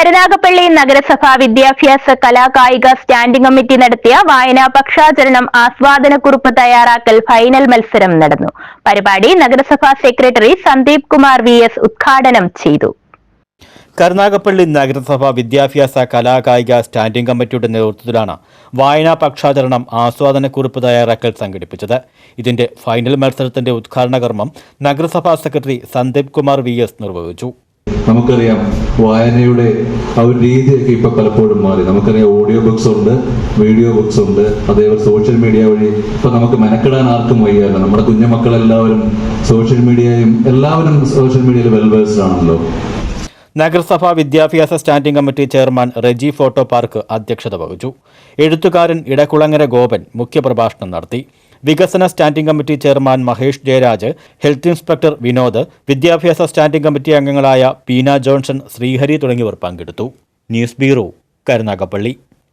കരുനാഗപ്പള്ളി നഗരസഭ വിദ്യാഭ്യാസ കലാകായിക സ്റ്റാൻഡിംഗ് കമ്മിറ്റി നടത്തിയ വായനാ പക്ഷാചരണം ആസ്വാദനക്കുറിപ്പ് തയ്യാറാക്കൽ ഫൈനൽ മത്സരം നടന്നു. പരിപാടി നഗരസഭാ secretary Sandeep Kumar V S ഉദ്ഘാടനം ചെയ്തു. കരുനാഗപ്പള്ളി നഗരസഭ വിദ്യാഭ്യാസ കലാകായിക സ്റ്റാൻഡിംഗ് കമ്മിറ്റിയുടെ നേതൃത്വത്തിലാണ് വായനാ പക്ഷാചരണം ആസ്വാദനക്കുറിപ്പ് തയ്യാറാക്കൽ സംഘടിപ്പിച്ചത്. ഇതിന്റെ ഫൈനൽ മത്സരത്തിന്റെ ഉദ്ഘാടന കർമ്മം നഗരസഭാ secretary Sandeep Kumar V S നിർവഹിച്ചു. നമുക്കറിയാം വായനയുടെ ആ ഒരു രീതിയൊക്കെ ഇപ്പൊ പലപ്പോഴും മാറി. നമുക്കറിയാം ഓഡിയോ ബുക്സ് ഉണ്ട് വീഡിയോ ബുക്സ് ഉണ്ട് അതേപോലെ സോഷ്യൽ മീഡിയ വഴി ഇപ്പൊ നമുക്ക് മെനക്കെടാൻ ആർക്കും വയ്യല്ല നമ്മുടെ കുഞ്ഞുമക്കളെല്ലാവരും സോഷ്യൽ മീഡിയയും എല്ലാവരും സോഷ്യൽ മീഡിയയിൽ വെൽവേഴ്സ്ഡ് ആണല്ലോ. നഗരസഭാ വിദ്യാഭ്യാസ standing committee chairman Reji photo park അധ്യക്ഷത വഹിച്ചു. എഴുത്തുകാരൻ ഇടക്കുളങ്ങര ഗോപൻ മുഖ്യപ്രഭാഷണം നടത്തി. വികസന standing committee chairman Mahesh Jayaraj health inspector Vinod വിദ്യാഭ്യാസ സ്റ്റാൻഡിംഗ് കമ്മിറ്റി അംഗങ്ങളായ പീന ജോൺസൺ ശ്രീഹരി തുടങ്ങിയവർ പങ്കെടുത്തു. News bureau Karunagappally.